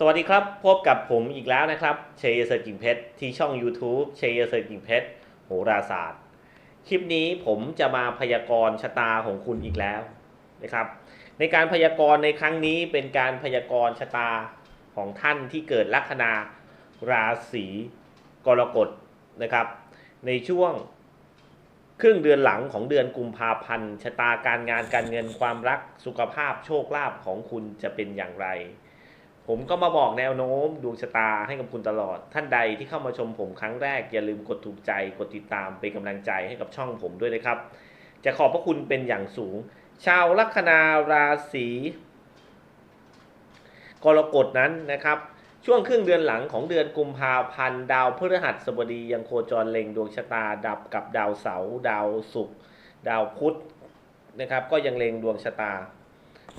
สวัสดีครับ พบกับผมอีกแล้วนะครับ เชยเซอร์กิ่งเพชรที่ช่อง YouTube เชยเซอร์กิ่งเพชรโหราศาสตร์ คลิปนี้ผมจะมาพยากรณ์ชะตาของคุณอีกแล้วนะครับ ในการพยากรณ์ในครั้งนี้เป็นการพยากรณ์ชะตาของท่านที่เกิดลัคนาราศีกรกฎนะครับ ในช่วงครึ่งเดือนหลังของเดือนกุมภาพันธ์ชะตาการงานการเงินความรักสุขภาพโชคลาภของคุณจะเป็นอย่างไร ผมก็มาบอกแนวโน้มดวงชะตาให้กับคุณตลอด ท่านใดที่เข้ามาชมผมครั้งแรก อย่าลืมกดถูกใจกดติดตามเป็นกำลังใจให้กับช่องผมด้วยนะครับ จะขอบพระคุณเป็นอย่างสูง ชาวลัคนาราศีกรกฎนั้นนะครับ ช่วงครึ่งเดือนหลังของเดือนกุมภาพันธ์ดาวพฤหัสบดียังโคจรเล็งดวงชะตาดับกับดาวเสาร์ดาวศุกร์ดาวพุธนะครับ ก็ยังเล็งดวงชะตา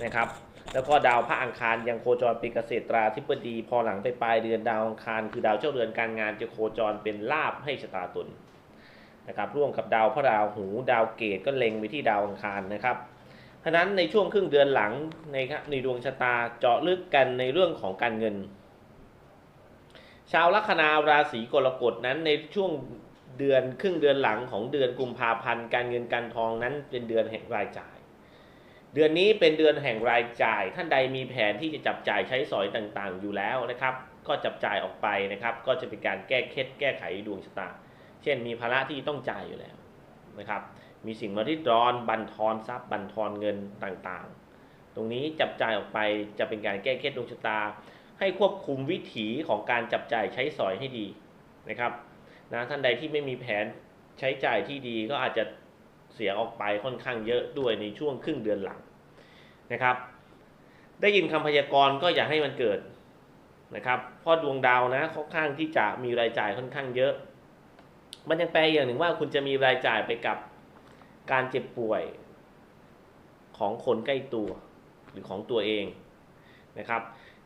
นะครับ แล้วก็ดาวพระอังคารยังโคจรเป็นเกษตราธิบดี พอหลังไปปลายเดือนดาวอังคารคือดาวเจ้าเรือนการงานจะโคจรเป็นลาบให้ชะตาตนนะครับร่วมกับดาวพระราหูดาวเกตก็เล็งไปที่ดาวอังคารนะครับฉะนั้นในช่วงครึ่งเดือนหลังในในดวงชะตาเจาะลึกกันในเรื่องของการเงิน ชาวลัคนาราศีกรกฎนั้นในช่วงเดือนครึ่งเดือนหลังของเดือนกุมภาพันธ์การเงินการทองนั้นเป็นเดือนแห่งรายจ่าย เดือนนี้เป็นเดือนแห่งรายจ่าย ท่านใดมีแผนที่จะจับจ่ายใช้สอยต่างๆ อยู่แล้วนะครับ ก็จับจ่ายออกไปนะครับ ก็จะเป็นการแก้เคล็ดแก้ไขดวงชะตา เช่น มีภาระที่ต้องจ่ายอยู่แล้วนะครับ มีสิ่งมาริดรอนบันทอนทรัพย์บันทอนเงินต่างๆ ตรงนี้จับจ่ายออกไปจะเป็นการแก้เคล็ดดวงชะตา ให้ควบคุมวิถีของการจับจ่ายใช้สอยให้ดีนะครับนะท่านใดที่ไม่มีแผนใช้จ่ายที่ดีก็อาจจะ เสียออกไปค่อนข้างเยอะด้วยในช่วงครึ่งเดือนหลังนะครับ ได้ยินคำพยากรณ์ก็อย่าให้มันเกิดนะครับเพราะดวงดาวนะค่อนข้างที่จะมีรายจ่ายค่อนข้างเยอะ มันยังแปลอย่างหนึ่งว่าคุณจะมีรายจ่ายไปกับการเจ็บป่วยของคนใกล้ตัวหรือของตัวเองนะครับ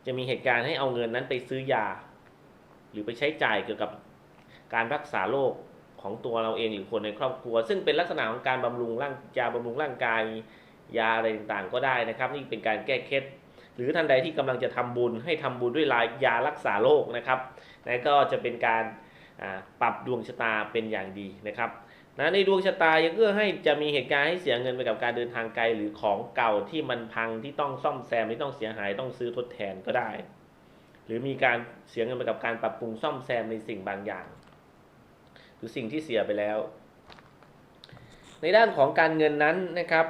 จะมีเหตุการณ์ให้เอาเงินนั้นไปซื้อยา หรือไปใช้จ่ายเกี่ยวกับการรักษาโรค ของตัวเราเองหรือคนในครอบครัว ซึ่งเป็นลักษณะของการบำรุงร่างยาบำรุงร่างกายยาอะไรต่างๆ ก็ได้นะครับ นี่เป็นการแก้เคล็ดหรือท่านใดที่กำลังจะทำบุญให้ทำบุญด้วยลายยารักษาโรคนะครับนั่นก็จะเป็นการปรับดวงชะตาเป็นอย่างดีนะครับนะในดวงชะตายังเอื้อให้จะมีเหตุการณ์ให้เสียเงินไปกับการเดินทางไกลหรือของเก่าที่มันพังที่ต้องซ่อมแซมที่ต้องเสียหายต้องซื้อทดแทนก็ได้ หรือมีการเสียเงินไปกับการปรับปรุงซ่อมแซมในสิ่งบางอย่าง รือสิ่งที่เสียไปแล้ว ในด้านของการเงินนั้นนะครับ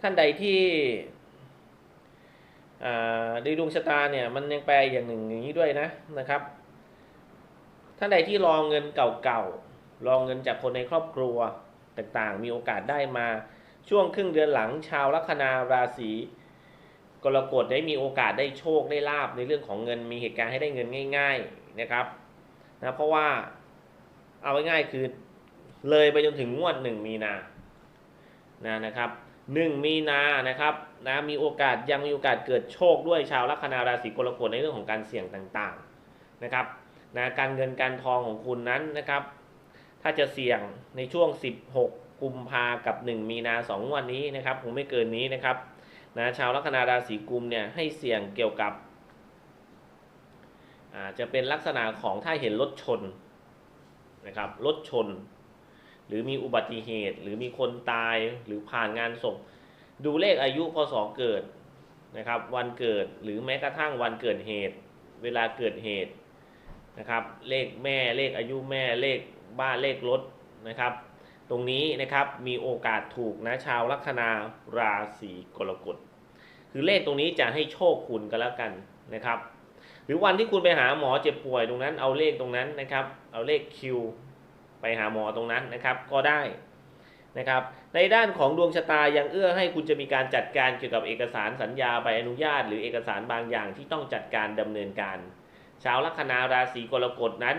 ท่านใดที่ในดวงชะตาเนี่ยมันยังแปลอย่างหนึ่งอย่างนี้ด้วยนะนะครับ ท่านใดที่รอเงินเก่าๆรอเงินจากคนในครอบครัวต่างๆ มีโอกาสได้มาช่วงครึ่งเดือนหลังชาวลัคนาราศีกรกฎได้มีโอกาสได้โชคได้ลาบในเรื่องของเงินมีเหตุการณ์ให้ได้เงินง่าย ๆนะครับนะเพราะว่า เอาง่ายๆคือเลยไปจนถึงงวดหนึ่งมีนานะนะครับหนึ่งมีนานะครับนะมีโอกาสยังมีโอกาสเกิดโชคด้วยชาวลัคนาราศีกรกฎในเรื่องของการเสี่ยงต่างๆนะครับนะการเงินการทองของคุณนั้นนะครับ ถ้าจะเสี่ยงในช่วง 16 กุมภากับ 1 มีนาสองวันนี้นะครับคงไม่เกินนี้นะครับนะชาวลัคนาราศีกุมเนี่ยให้เสี่ยงเกี่ยวกับอาจะเป็นลักษณะของถ้าเห็นรถชน นะครับรถชน หรือมีอุบัติเหตุ หรือมีคนตายหรือผ่านงานศพดูเลขอายุพศเกิดนะครับ วันเกิดหรือแม้กระทั่งวันเกิดเหตุ เวลาเกิดเหตุนะครับ เลขแม่เลขอายุแม่เลขบ้านเลขรถนะครับ ตรงนี้นะครับมีโอกาสถูกนะชาวลัคนาราศีกรกฎคือเลขตรงนี้จะให้โชคคุณก็แล้วกันนะครับ หรือวันที่คุณไปหาหมอเจ็บป่วยตรงนั้น เอาเลขตรงนั้นนะครับ เอาเลขคิวไปหาหมอตรงนั้นนะครับ ก็ได้นะครับ ในด้านของดวงชะตายังเอื้อให้คุณจะมีการจัดการเกี่ยวกับเอกสารสัญญาใบอนุญาต หรือเอกสารบางอย่างที่ต้องจัดการดำเนินการ ชาวลัคนาราศีกรกฎนั้น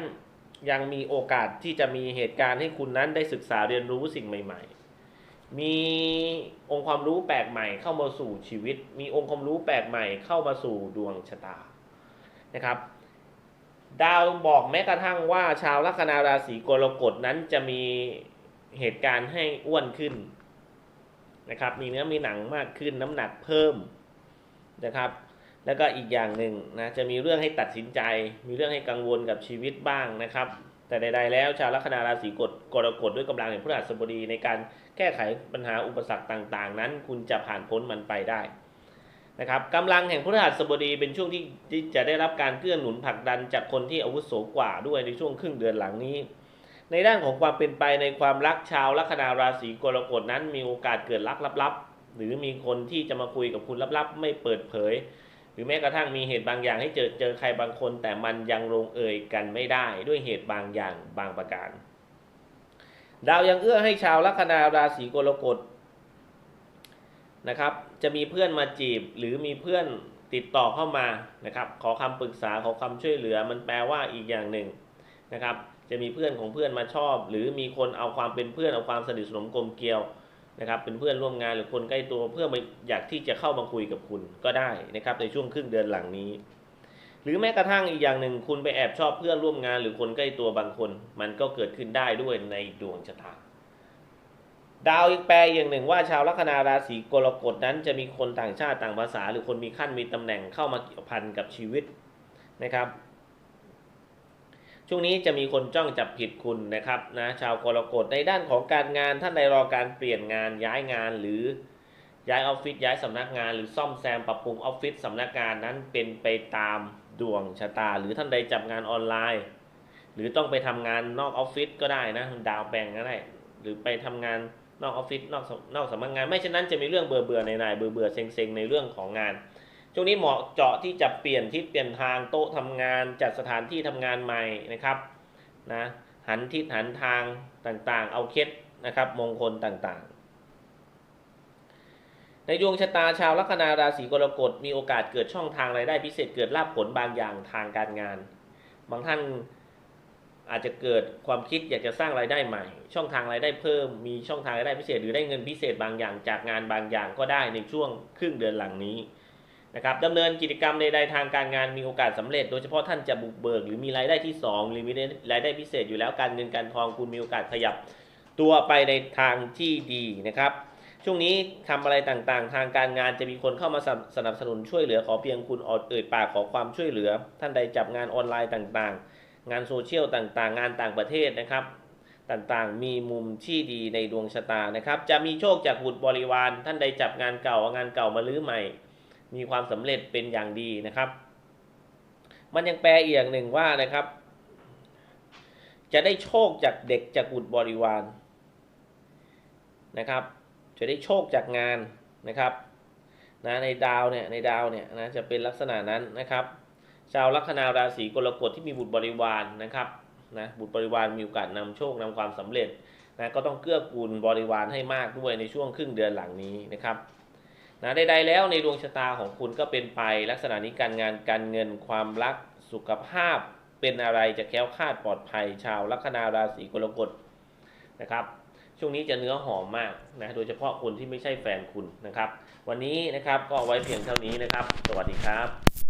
ยังมีโอกาสที่จะมีเหตุการณ์ให้คุณนั้นได้ศึกษาเรียนรู้สิ่งใหม่ ๆมีองค์ความรู้แปลกใหม่เข้ามาสู่ชีวิต มีองค์ความรู้แปลกใหม่เข้ามาสู่ดวงชะตา นะครับ ดาวบอกแม้กระทั่งว่าชาวลัคนาราศีกรกฎนั้นจะมีเหตุการณ์ให้อ้วนขึ้นนะครับ มีเนื้อมีหนังมากขึ้นน้ำหนักเพิ่มนะครับ แล้วก็อีกอย่างหนึ่งนะจะมีเรื่องให้ตัดสินใจ มีเรื่องให้กังวลกับชีวิตบ้างนะครับ แต่ใดๆแล้วชาวลัคนาราศีกฎกรกฎด้วยกำลังแห่งพฤหัสบดีในการแก้ไขปัญหาอุปสรรคต่าง ๆ นั้น คุณจะผ่านพ้นมันไปได้ นะครับกำลังแห่งพฤหัสบดีเป็นช่วงที่จะได้รับการเกื้อหนุนผลักดันจากคนที่อาวุโสกว่าด้วยในช่วงครึ่งเดือนหลังนี้ ในด้านของความเป็นไปในความรักชาวลัคนาราศีกรกฎนั้นมีโอกาสเกิดรักลับๆ หรือมีคนที่จะมาคุยกับคุณลับๆ ไม่เปิดเผย หรือแม้กระทั่งมีเหตุบางอย่างให้เจอเจอใครบางคน แต่มันยังลงเอยกันไม่ได้ด้วยเหตุบางอย่างบางประการ ดาวยังเอื้อให้ชาวลัคนาราศีกรกฎ นะครับ จะมีเพื่อนมาจีบหรือมีเพื่อนติดต่อเข้ามานะครับ ขอคำปรึกษาขอคำช่วยเหลือมันแปลว่าอีกอย่างหนึ่งนะครับ จะมีเพื่อนของเพื่อนมาชอบ หรือมีคนเอาความเป็นเพื่อนเอาความสนิทสนมกลมเกลียวนะครับ เป็นเพื่อนร่วมงานหรือคนใกล้ตัวเพื่อมาอยากที่จะเข้ามาคุยกับคุณก็ได้นะครับ ในช่วงครึ่งเดือนหลังนี้ หรือแม้กระทั่งอีกอย่างหนึ่งคุณไปแอบชอบเพื่อนร่วมงานหรือคนใกล้ตัวบางคน มันก็เกิดขึ้นได้ด้วยในดวงชะตา ดาวอีกแปลอย่างหนึ่งว่าชาวลัคนาราศีกรกฎนั้นจะมีคนต่างชาติต่างภาษา หรือคนมีขั้นมีตำแหน่งเข้ามาเกี่ยวพันกับชีวิตนะครับ ช่วงนี้จะมีคนจ้องจับผิดคุณนะครับนะชาวกรกฎในด้านของการงานท่านใดรอการเปลี่ยนงานย้ายงานหรือย้ายออฟฟิศย้ายสำนักงาน หรือซ่อมแซมปรับปรุงออฟฟิศสำนักงานนั้นเป็นไปตามดวงชะตา หรือท่านใดจับงานออนไลน์ หรือต้องไปทำงานนอกออฟฟิศก็ได้นะดาวแบ่งก็ได้หรือไปทำงาน นอกออฟฟิศนอกนอกสำนักงาน ไม่เช่นนั้นจะมีเรื่องเบื่อเบื่อในนายเบื่อเบื่อเซ็งเซ็งในเรื่องของงาน ช่วงนี้เหมาะเจาะที่จะเปลี่ยนทิศเปลี่ยนทางโต๊ะทำงาน จัดสถานที่ทำงานใหม่นะครับนะหันทิศหันทางต่างๆ เอาเคล็ดนะครับมงคลต่างๆ ในดวงชะตาชาวลัคนาราศีกรกฎมีโอกาสเกิดช่องทางรายได้พิเศษเกิดลาภผลบางอย่างทางการงาน บางท่าน อาจจะเกิดความคิดอยากจะสร้างรายได้ใหม่ ช่องทางรายได้เพิ่มมีช่องทางรายได้พิเศษ หรือได้เงินพิเศษบางอย่างจากงานบางอย่างก็ได้ในช่วงครึ่งเดือนหลังนี้นะครับดำเนินกิจกรรมใดๆทางการงานมีโอกาสสำเร็จ โดยเฉพาะท่านจะบุกเบิกหรือมีรายได้ที่ 2 หรือมีรายได้พิเศษอยู่แล้วการเงินการทองคุณมีโอกาสขยับตัวไปในทางที่ดีนะครับช่วงนี้ทำอะไรต่างๆ ทางการงานจะมีคนเข้ามาสนับสนุนช่วยเหลือขอเพียงคุณอดเอ่ยปากขอความช่วยเหลือ ท่านใดจับงานออนไลน์ต่างๆ งานโซเชียลต่างๆ งานต่างประเทศนะครับ ต่างๆ มีมุมที่ดีในดวงชะตานะครับ จะมีโชคจากบุตรบริวาร ท่านใดจับงานเก่าเอางานเก่ามาลื้อใหม่ มีความสำเร็จเป็นอย่างดีนะครับ มันยังแปลอีกอย่างหนึ่งว่านะครับ จะได้โชคจากเด็กจากบุตรบริวารนะครับ จะได้โชคจากงานนะครับนะในดาวเนี่ยในดาวเนี่ยนะจะเป็นลักษณะนั้นนะครับ ชาวลัคนาราศีกรกฎที่มีบุตรบริวารนะครับนะบุตรบริวารมีโอกาสนำโชคนำความสำเร็จนะก็ต้องเกื้อกูลบริวารให้มากด้วยในช่วงครึ่งเดือนหลังนี้นะครับนะใดๆแล้วในดวงชะตาของคุณก็เป็นไปลักษณะนี้การงานการเงินความรักสุขภาพเป็นอะไรจะแค้วคาดปลอดภัย ชาวลัคนาราศีกรกฎนะครับ ช่วงนี้จะเนื้อหอมมากนะโดยเฉพาะคนที่ไม่ใช่แฟนคุณนะครับ วันนี้นะครับก็เอาไว้เพียงเท่านี้นะครับ สวัสดีครับ